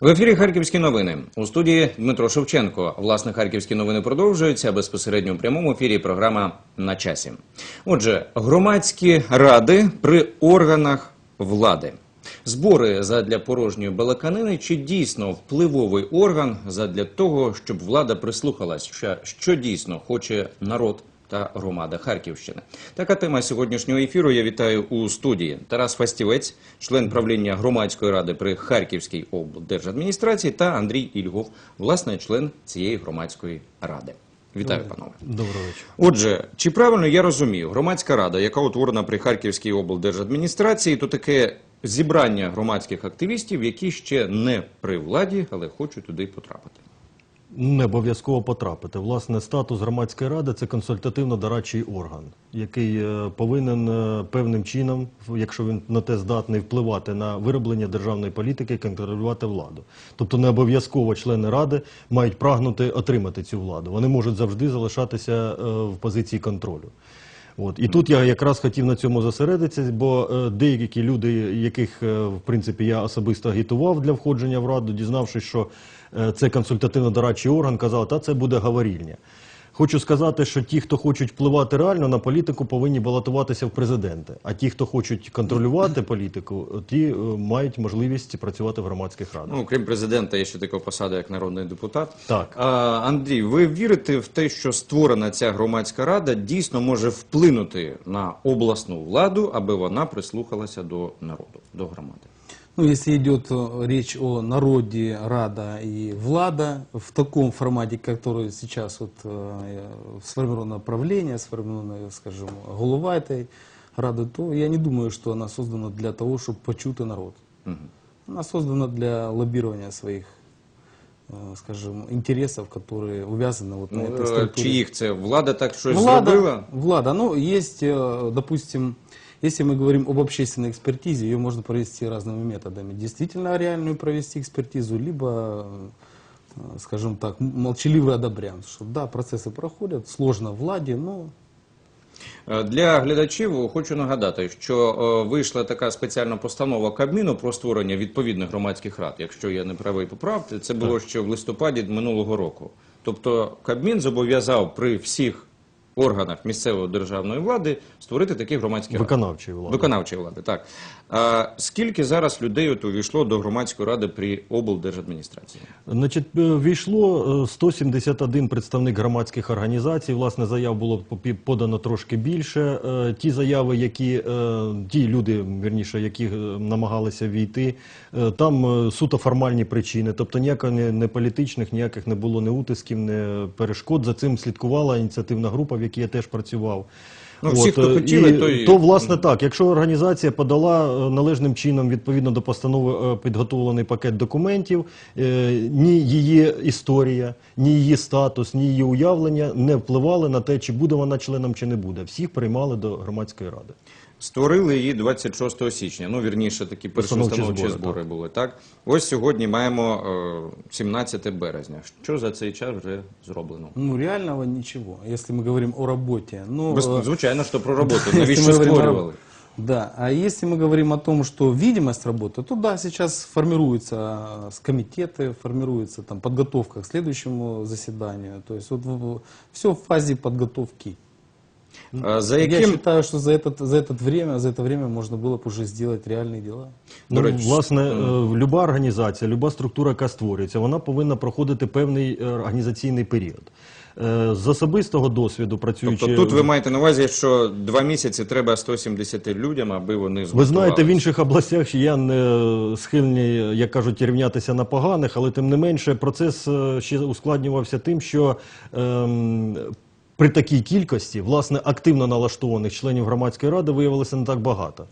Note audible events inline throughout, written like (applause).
В ефірі Харківські новини у студії Дмитро Шевченко. Власне, харківські новини продовжуються безпосередньо у прямому ефірі. Програма на часі. Отже, громадські ради при органах влади. Збори задля порожньої балаканини чи дійсно впливовий орган задля того, щоб влада прислухалась, що, дійсно хоче народ та громада Харківщини. Така тема сьогоднішнього ефіру. Я вітаю у студії Тарас Фастівець, член правління громадської ради при Харківській облдержадміністрації, та Андрій Ільгов, власне, член цієї громадської ради. Вітаю, панове. Доброго вечора. Отже, чи правильно я розумію, громадська рада, яка утворена при Харківській облдержадміністрації, то таке зібрання громадських активістів, які ще не при владі, але хочуть туди потрапити. Не обов'язково потрапити. Власне, статус громадської ради це консультативно-дорадчий орган, який е, повинен е, певним чином, якщо він на те здатний, впливати на вироблення державної політики контролювати владу. Тобто не обов'язково члени ради мають прагнути отримати цю владу. Вони можуть завжди залишатися е, в позиції контролю. От і тут я якраз хотів на цьому зосередитися, бо е, деякі люди, яких е, в принципі я особисто агітував для входження в раду, дізнавшись, що е, це консультативно-дорадчий орган, казали, та це буде говорільня. Хочу сказати, що ті, хто хочуть впливати реально на політику, повинні балотуватися в президенти. А ті, хто хочуть контролювати політику, ті е, мають можливість працювати в громадських радах. Ну, крім президента, є ще така посада, як народний депутат. Так. А, Андрій, ви вірите в те, що створена ця громадська рада дійсно може вплинути на обласну владу, аби вона прислухалася до народу, до громади? Ну, если идет э, речь о народе, Рада и Влада, в таком формате, который сейчас вот, э, сформировано правление, сформировано, скажем, голова этой Рады, то я не думаю, что она создана для того, чтобы почути народ. Она создана для лоббирования своих, э, скажем, интересов, которые увязаны вот на Ну, этой е, структуре. чиїх це влада так щось Влада, зробила? Влада, ну, есть, э, допустим, если мы говорим об общественной экспертизе, ее можно провести разными методами. Действительно реальную провести экспертизу, либо, э, скажем так, м- молчаливый одобрян, что да, процессы проходят, сложно владе, но Е, Для глядачів хочу нагадати, що е, вийшла така спеціальна постанова Кабміну про створення відповідних громадських рад. Якщо я не правий поправте, це було ще в листопаді минулого року. Тобто Кабмін зобов'язав при всіх органах місцевої державної влади створити такі громадські ради. Виконавчої влади. Виконавчої влади, так. А скільки зараз людей от увійшло до громадської ради при облдержадміністрації? Значить, е, війшло е, 171 представник громадських організацій. Власне, заяв було подано трошки більше. Е, Ті заяви, які е, ті люди, вірніше, які е, намагалися війти, е, там е, суто формальні причини, тобто ніяких не, політичних, ніяких не було не утисків, не перешкод. За цим слідкувала ініціативна група, якій я теж працював. Ну, всі, хто е, хотіли, і то і- то власне так. Якщо організація подала е, належним чином відповідно до постанови е, підготовлений пакет документів, е, ні її історія, ні її статус, ні її уявлення не впливали на те, чи буде вона членом, чи не буде. Всіх приймали до громадської ради. Створили її 26 січня. Ну, вірніше, такі перші Установчі установчі збори, збори, були. Так, ось сьогодні маємо е, 17 березня. Що за цей час вже зроблено? ну, реального ничего, если мы говорим о работе. Ну, Без- э, звичайно, що про роботу. (laughs) Если Навіщо мы говорим о створювали? раб- Да, а если мы говорим о том, что видимость работы, то да, сейчас формируются э, с комитеты, формируется там подготовка к следующему заседанию. То есть вот все в фазе подготовки. Е, За Я яким считаю, что за, этот, за, этот время, за это время можно было бы уже сделать реальные дела. До Ну, речі, власне, е, люба організація, люба структура, яка створюється, вона повинна проходити певний е, організаційний період. Е, З особистого досвіду працюючи Тобто тут ви маєте на увазі, що два місяці треба 170 людям, аби вони Ви знаєте, в згуртувалися. інших областях я не схильний, як кажуть, рівнятися на поганих, але тим не менше процес е, ще ускладнювався тим, що ем, при такій кількості власне активно налаштованих членів громадської ради виявилося не так багато.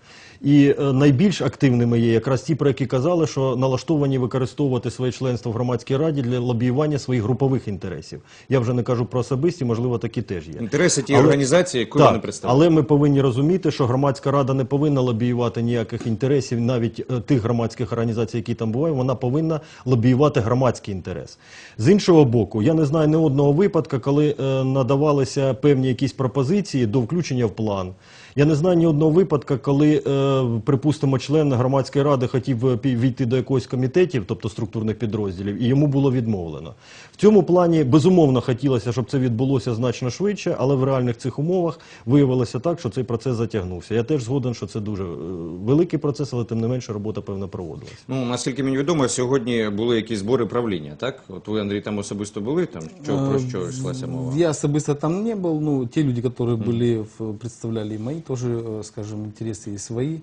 І е, найбільш активними є якраз ті, про які казали, що налаштовані використовувати своє членство в громадській раді для лобіювання своїх групових інтересів. Я вже не кажу про особисті, можливо, такі теж є. інтереси тієї Але- організації, яку так, вони представляють. але ми повинні розуміти, що громадська рада не повинна лобіювати ніяких інтересів, навіть е, тих громадських організацій, які там бувають, вона повинна лобіювати громадський інтерес. З іншого боку, я не знаю ні одного випадка, коли е, надавалися певні якісь пропозиції до включення в план. Я не знаю ні одного випадка, коли, е, припустимо, член громадської ради хотів е, пі- війти до якогось комітетів, тобто структурних підрозділів, і йому було відмовлено. В цьому плані безумовно хотілося, щоб це відбулося значно швидше, але в реальних цих умовах виявилося так, що цей процес затягнувся. Я теж згоден, що це дуже е, великий процес, але тим не менше робота певно проводилася. Ну, наскільки мені відомо, сьогодні були якісь збори правління, так? От ви, Андрій, там особисто були, там що, про що Э, йшлася мова? Я особисто там не был, ну, те люди, которые были, в- представляли и мои тоже, э, скажем, интересы и свои, э,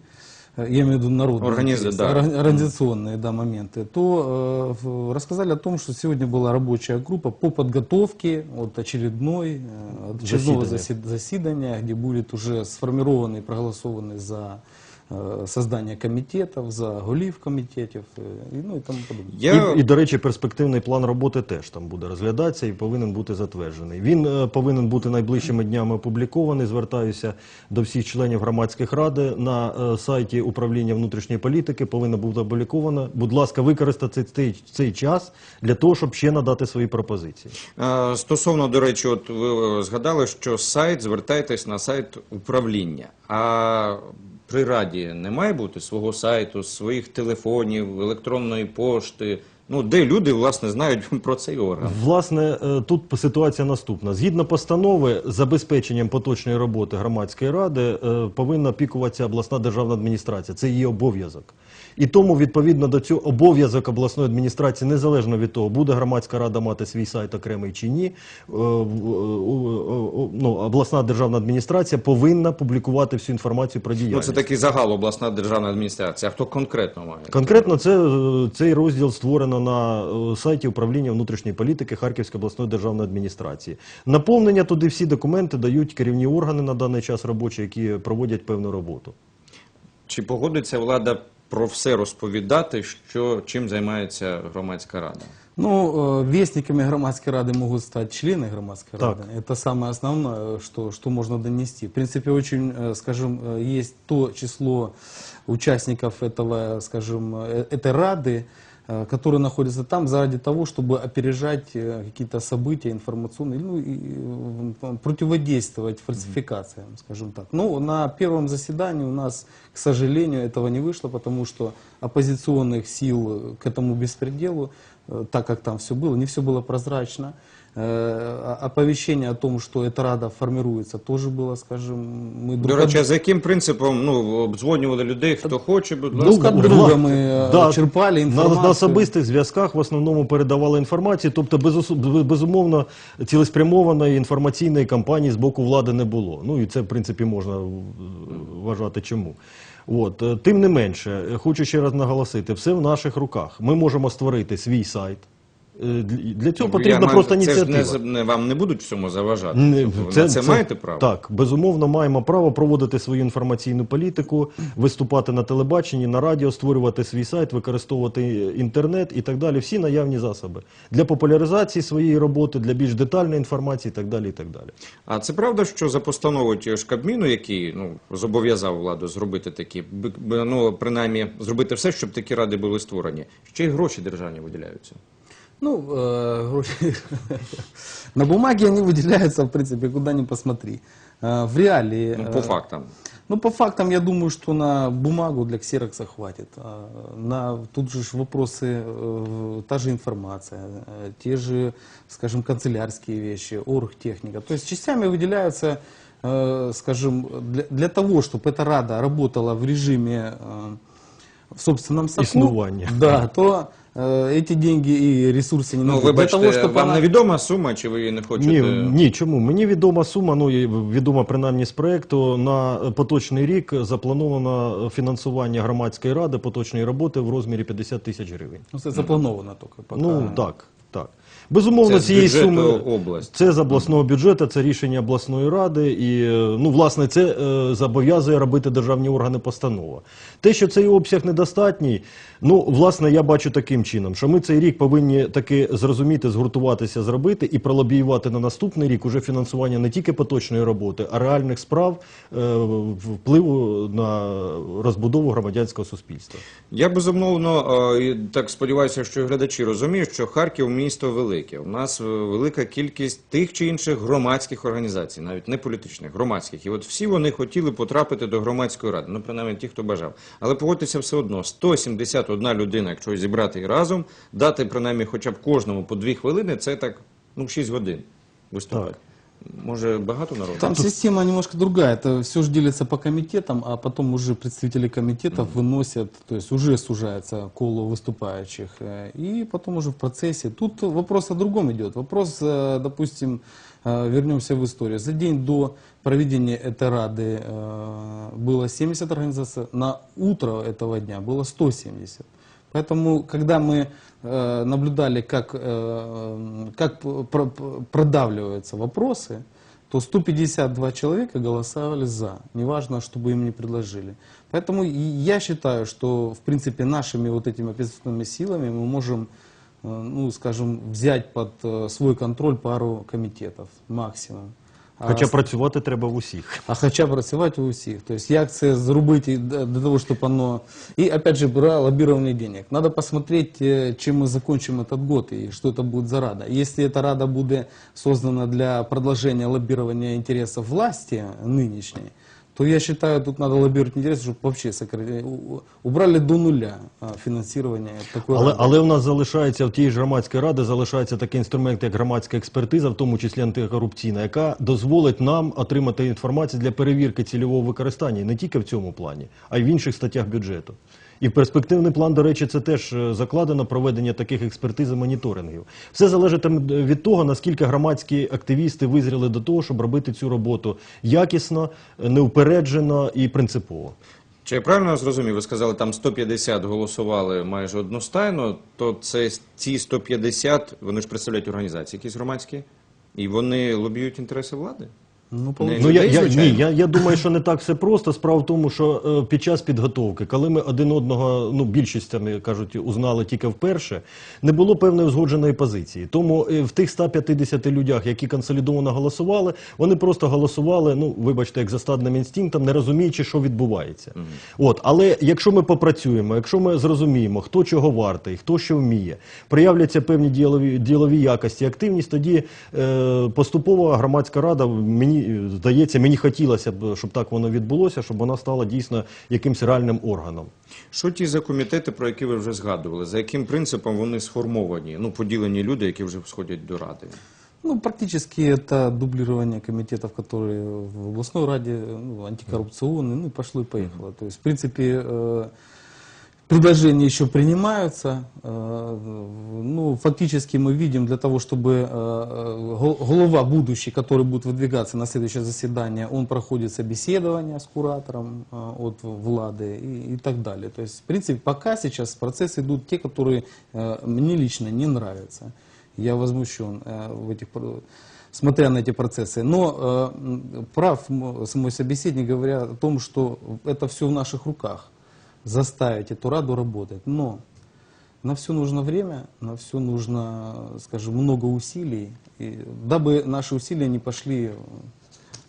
я имею в виду народные Организ- интересы, да. орга- организационные да, моменты, то э, в- рассказали о том, что сегодня была рабочая группа по подготовке от очередной, э, от очередного Заседания. заси- заседания, где будет уже сформированный и проголосованный за э, создание комитетов, за голів комитетов, э, и, ну и тому подобное. Я... І, і, до речі, перспективний план роботи теж там буде розглядатися і повинен бути затверджений. Він е, повинен бути найближчими днями опублікований. Звертаюся до всіх членів громадських ради на е, сайті управління внутрішньої політики. Повинно бути опубліковано. Будь ласка, використати цей, цей час для того, щоб ще надати свої пропозиції. Е, Стосовно, до речі, от ви е, згадали, що сайт, звертайтесь на сайт управління. А при раді не має бути свого сайту, своїх телефонів, електронної пошти, ну де люди, власне, знають (laughs) про цей орган. Власне, е, тут ситуація наступна. Згідно постанови, забезпеченням поточної роботи громадської ради е, повинна опікуватися обласна державна адміністрація. Це її обов'язок. І тому, відповідно до цього, обов'язок обласної адміністрації, незалежно від того, буде громадська рада мати свій сайт окремий чи ні, е, ну, обласна державна адміністрація повинна публікувати всю інформацію про Ну, діяльність. це такий загал обласна державна адміністрація. А хто конкретно має? Конкретно це, цей розділ створено на е, сайті управління внутрішньої політики Харківської обласної державної адміністрації. Наповнення туди всі документи дають керівні органи на даний час робочі, які проводять певну роботу. Чи погодиться влада про все розповідати, що чим займається громадська рада? Ну, э, вестниками громадской рады могут стать члены громадской Так. рады. Это самое основное, что, что можно донести. В принципе, очень, э, скажем, э, есть то число участников этого, скажем, э, этой рады, э, которые находятся там заради того, чтобы опережать э, какие-то события информационные, ну, и э, противодействовать фальсификациям, скажем так. Ну, на первом заседании у нас, к сожалению, этого не вышло, потому что оппозиционных сил к этому беспределу, э, так как там все было, не все было прозрачно. Э, а- Оповещение о том, что эта рада формируется, тоже было, скажем, мы До друг речі, а от- за яким принципом ну обдзвонювали людей, хто хоче, будь Ну, ласка. как вла- друга ми, е, черпали на, інформацію. на особистих зв'язках в основному передавали інформацію, тобто безус- б- безумовно цілеспрямованої інформаційної кампанії з боку влади не було. Ну і це в принципі можна е, вважати чому. От е, тим не менше, е, хочу ще раз наголосити, все в наших руках. Ми можемо створити свій сайт. Е, Для цього Ну, потрібна маю- просто це ж не, вам не будуть в цьому заважати. Не, Тобто ви на це, маєте право? Так, безумовно, маємо право проводити свою інформаційну політику, виступати на телебаченні, на радіо, створювати свій сайт, використовувати інтернет і так далі. Всі наявні засоби для популяризації своєї роботи, для більш детальної інформації і так далі. І так далі. А це правда, що за постановою тієї ж Кабміну, який ну зобов'язав владу зробити такі, ну принаймні зробити все, щоб такі ради були створені. Ще й гроші державні виділяються. Ну, э, (laughs) на бумаге они выделяются, в принципе, куда ни посмотри. Э, в реалии... Ну, э, по фактам. Ну, по фактам, я думаю, что на бумагу для ксерокса хватит. На, тут же вопросы, та же информация, те же, скажем, канцелярские вещи, оргтехника. То есть частями выделяются, скажем, для, для того, чтобы эта рада работала в режиме в собственном соку, Існування. да, то эти деньги и ресурсы не Ну, нужны. вибачте, для того, чтобы вам она- невідома сума, чи ви її не хочете? Ні, ні, чому? Мені відома сума, ну і відома принаймні з проекту. На поточний рік заплановано фінансування громадської ради поточної роботи в розмірі 50 тисяч гривень. Ну, это заплановано только пока. Ну так, так. Безумовно, Це цієї суми області. це з обласного бюджету, це рішення обласної ради, і е, ну власне це е, зобов'язує робити державні органи постанова. Те, що цей обсяг недостатній, ну власне я бачу таким чином, що ми цей рік повинні таки зрозуміти, згуртуватися, зробити і пролобіювати на наступний рік уже фінансування не тільки поточної роботи, а реальних справ е, впливу на розбудову громадянського суспільства. Я безумовно е, так сподіваюся, що глядачі розуміють, що Харків місто велике. У нас е, велика кількість тих чи інших громадських організацій, навіть не політичних, громадських. І от всі вони хотіли потрапити до громадської ради. Ну, принаймні ті, хто бажав. Але погодьтеся все одно, 171 людина, якщо зібрати разом, дати принаймні хоча б кожному по дві хвилини, це так, ну, 6 годин виступати. Може, багато народу? Там система немножко другая. Это все же делится по комитетам, а потом уже представители комитетов выносят, то есть уже сужается коло выступающих. э, И потом уже в процессе. Тут вопрос о другом идет. Вопрос, э, допустим, э, вернемся в историю. За день до проведения этой рады э, было 70 организаций, на утро этого дня было 170. Поэтому, когда мы э, наблюдали, как, э, как п- про- п- продавливаются вопросы, то 152 человека голосовали за, неважно, чтобы им не предложили. Поэтому и я считаю, что, в принципе, нашими вот этими оппозиционными силами мы можем, э, ну, скажем, взять под э, свой контроль пару комитетов максимум. А Хоча с- працювати треба в усіх. а хоча працювати у всіх. То есть як це зробити для для того, чтобы оно... И опять же, про лоббирование денег. Надо посмотреть, э, чем мы закончим этот год и что это будет за рада. Если эта рада будет создана для продолжения лоббирования интересов власти нынешней, то я считаю, тут надо лоббировать интересы, чтобы вообще сократили, у- убрали до нуля а, финансирование такой Але, рады. але в нас залишається в тій ж громадській раді залишається такий інструмент, як громадська експертиза, в тому числі антикорупційна, яка дозволить нам отримати інформацію для перевірки цільового використання і не тільки в цьому плані, а й в інших статтях бюджету. І в перспективний план, до речі, це теж е, закладено проведення таких експертиз і моніторингів. Все залежить е, від того, наскільки громадські активісти визріли до того, щоб робити цю роботу якісно, неупереджено і принципово. Чи я правильно зрозумів? Ви сказали, там 150 голосували майже одностайно, то це ці 150, вони ж представляють організації якісь громадські, і вони лобіюють інтереси влади? Ну, Ну, я, я, ні, я, я думаю, що не так все просто. Справа в тому, що е, під час підготовки, коли ми один одного, ну більшістями кажуть, узнали тільки вперше, не було певної узгодженої позиції. Тому е, в тих 150 людях, які консолідовано голосували, вони просто голосували, ну вибачте, як за стадним інстинктом, не розуміючи, що відбувається. От, але якщо ми попрацюємо, якщо ми зрозуміємо, хто чого вартий, хто що вміє, проявляться певні діалові, ділові якості, активність, тоді е, поступово громадська рада мені е, здається, мені хотілося б, щоб так воно відбулося, щоб вона стала дійсно якимсь реальним органом. Що ті за комітети, про які ви вже згадували? За яким принципом вони сформовані? Ну, поділені люди, які вже сходять до ради? Ну, практически это дублирование комитетов, которые в областной раде, ну, антикоррупционные, ну и пошло и поехало. То есть, в принципе, э, предложения еще принимаются. Э, ну, фактически мы видим для того, чтобы э, э, гол- голова будущий, который будет выдвигаться на следующее заседание, он проходит собеседование с куратором от Влады и, и так далее. То есть, в принципе, пока сейчас процессы идут те, которые мне лично не нравятся. Я возмущен в этих, смотря на эти процессы. Но э, прав м- мой собеседник, говоря о том, что это все в наших руках. Заставить эту раду работать. Но на все нужно время, на все нужно, скажем, много усилий, и, дабы наши усилия не пошли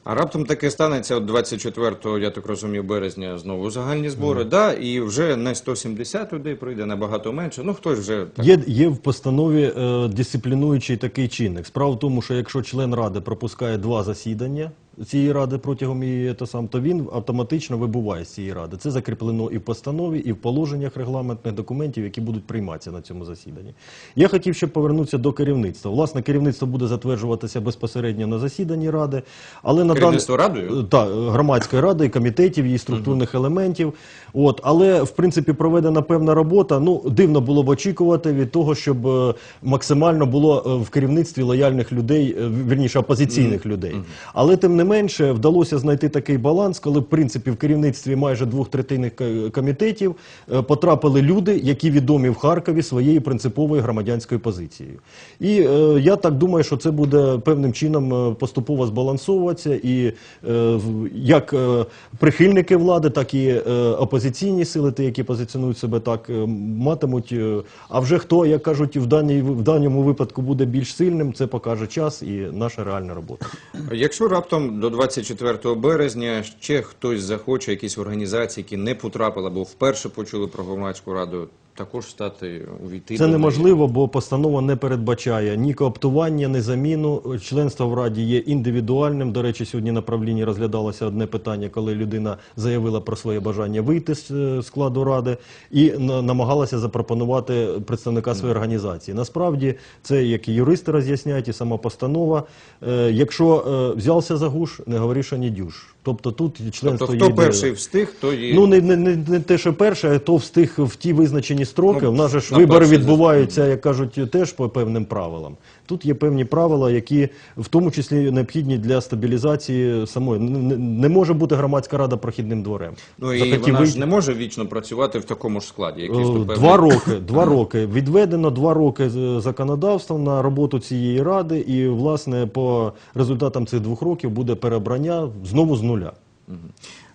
А раптом таке станеться от 24, я так розумію, березня знову загальні збори, да, і вже не 170 людей прийде, набагато менше. Ну, хтось вже так. Є, є в постанові е, дисциплінуючий такий чинник. Справа в тому, що якщо член ради пропускає два засідання цієї ради протягом її, то сам, то він автоматично вибуває з цієї ради. Це закріплено і в постанові, і в положеннях регламентних документів, які будуть прийматися на цьому засіданні. Я хотів ще повернутися до керівництва. Власне, керівництво буде затверджуватися безпосередньо на засіданні ради, але на Керівництво радою? так, громадської ради, комітетів, її структурних елементів. От, але в принципі проведена певна робота. Ну дивно було б очікувати від того, щоб е, максимально було е, в керівництві лояльних людей, е, вірніше опозиційних людей. Але тим не менше вдалося знайти такий баланс, коли в принципі в керівництві майже двох третинних комітетів е, потрапили люди, які відомі в Харкові своєю принциповою громадянською позицією. І е, я так думаю, що це буде певним чином е, поступово збалансовуватися, і е, як е, прихильники влади, так і е, опозиційні сили, ті, які позиціонують себе так, е, матимуть. е, А вже хто, як кажуть, в даній в даному випадку буде більш сильним, це покаже час і наша реальна робота. Якщо раптом до 24 березня ще хтось захоче, якісь організації, які не потрапили або вперше почули про громадську раду, також стати увійти. Це неможливо, бо постанова не передбачає ні кооптування, ні заміну. Членство в Раді є індивідуальним. До речі, сьогодні на правлінні розглядалося одне питання, коли людина заявила про своє бажання вийти з е, складу Ради і на- намагалася запропонувати представника своєї організації. Насправді, це як і юристи роз'ясняють, і сама постанова. Е, Якщо е, взявся за гуш, не говориш ані дюш. Тобто тут членство Тобто, хто ідеєю. перший встиг, то і Ну не, не, не, не те, що перше, а то встиг в ті визначені строки. Ну, У нас же ж на вибори перший відбуваються, як кажуть, теж по певним правилам. Тут є певні правила, які в тому числі необхідні для стабілізації самої. Не, не- може бути громадська рада прохідним дворем. ну і Захотів вона ж не може вічно працювати в такому ж складі. Якийсь Е, Два роки, два (clears throat) роки. Відведено два роки з- законодавством на роботу цієї ради, і власне по результатам цих двох років буде переобрання знову з нуля.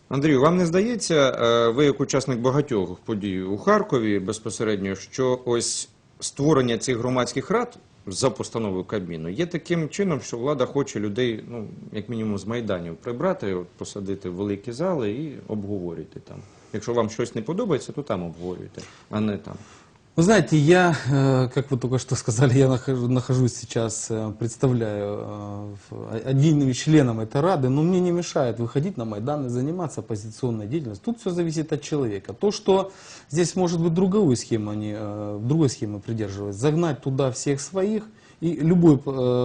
Андрію, вам не здається, е, ви як учасник багатьох подій у Харкові безпосередньо, що ось створення цих громадських рад за постановою Кабміну є таким чином, що влада хоче людей, ну як мінімум, з майданів прибрати, посадити в великі зали і обговорюйте там. Якщо вам щось не подобається, то там обговорюйте, а не там. Вы знаете, я, э, как вы только что сказали, я нахожу- нахожусь сейчас, э, представляю э, отдельным членом этой Рады, но мне не мешает выходить на Майдан и заниматься оппозиционной деятельностью. Тут все зависит от человека. То, что здесь может быть другую схему, они, другой схемы придерживаются, загнать туда всех своих, и любой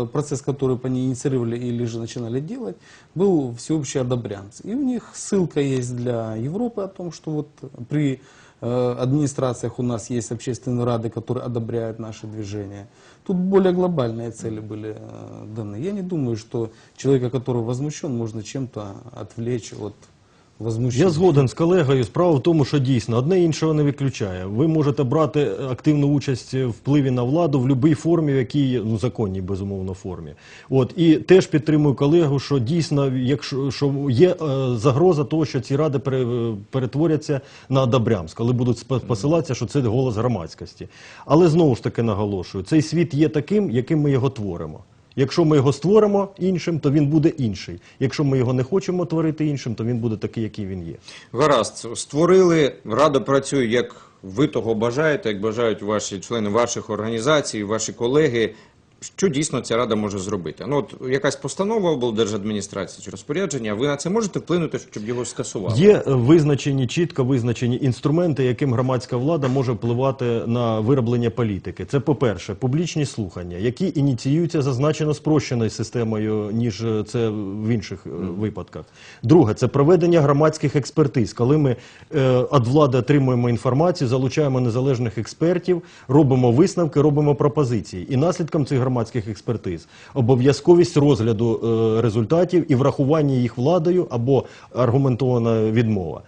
процесс, который ней инициировали или же начинали делать, был всеобщий одобрянц. И у них ссылка есть для Европы о том, что вот при администрациях у нас есть общественные рады, которые одобряют наши движения. Тут более глобальные цели были э, даны. Я не думаю, что человека, который возмущен, можно чем-то отвлечь от возмущения. Я згоден з колегою. Справа в тому, що дійсно одне іншого не виключає. Ви можете брати активну участь в впливі на владу в будь-якій формі, в якій ну законній безумовно формі. От і теж підтримую колегу, що дійсно, якщо що є е, загроза того, що ці ради пере- перетворяться на Добрямськ, коли будуть посилатися, що це голос громадськості. Але знову ж таки наголошую, цей світ є таким, яким ми його творимо. Якщо ми його створимо іншим, то він буде інший. Якщо ми його не хочемо творити іншим, то він буде такий, який він є. Гаразд, створили, рада працює, як ви того бажаєте, як бажають ваші члени ваших організацій, ваші колеги. Що дійсно ця рада може зробити? Ну, от якась постанова облдержадміністрації чи розпорядження, ви на це можете вплинути, щоб його скасували? Є визначені, чітко визначені інструменти, яким громадська влада може впливати на вироблення політики. Це, по-перше, публічні слухання, які ініціюються зазначено спрощеною системою, ніж це в інших е, випадках. Друге, це проведення громадських експертиз, коли ми е, від влади отримуємо інформацію, залучаємо незалежних експертів, робимо висновки, робимо пропозиції. І наслідком цих громадських експертиз обов'язковість розгляду е, результатів і врахування їх владою або аргументована відмова.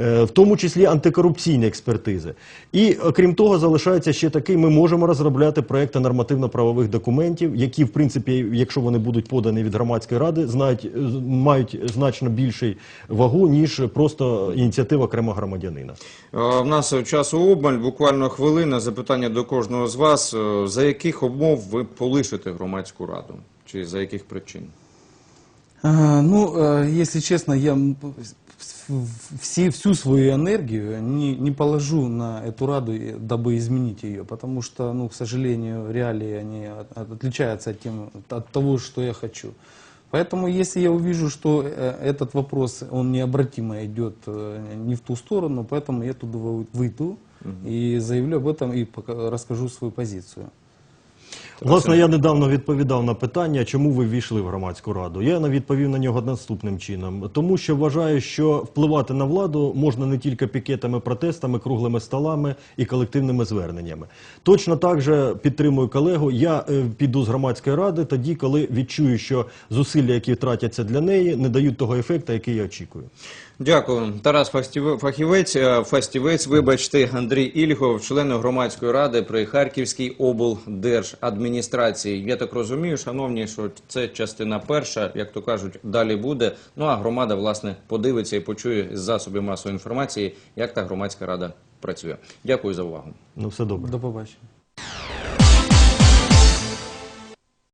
Е, В тому числі антикорупційні експертизи. І окрім того, залишається ще такий, ми можемо розробляти проекти нормативно-правових документів, які, в принципі, якщо вони будуть подані від громадської ради, знають, е, мають значно більший вагу, ніж просто ініціатива окремого громадянина. Е, В нас часу обмаль, буквально хвилина. Запитання до кожного з вас. Е, За яких умов ви полишите громадську раду? Чи за яких причин? А, Ну, если честно, я все, всю свою энергию не, не положу на эту раду, дабы изменить ее, потому что, ну, к сожалению, реалии они от- от- отличаются от, тем, от того, что я хочу. Поэтому, если я увижу, что э, этот вопрос, он необратимо идет э, не в ту сторону, поэтому я туда вы- выйду и заявлю об этом и расскажу свою позицию. Власне, я недавно відповідав на питання, чому ви ввійшли в громадську раду. Я відповів на нього наступним чином, тому що вважаю, що впливати на владу можна не тільки пікетами, протестами, круглими столами і колективними зверненнями. Точно так же підтримую колегу. Я е, піду з громадської ради тоді, коли відчую, що зусилля, які тратяться для неї, не дають того ефекту, який я очікую. Дякую. Тарас Фахівець, е, Фастівець, вибачте, Андрій Ільгов, член громадської ради при Харківській облдержадміністрації. Я так розумію, шановні, що це частина перша, як то кажуть, далі буде. Ну а громада, власне, подивиться і почує з засобів масової інформації, як та громадська рада працює. Дякую за увагу. Ну, все добре. До побачення.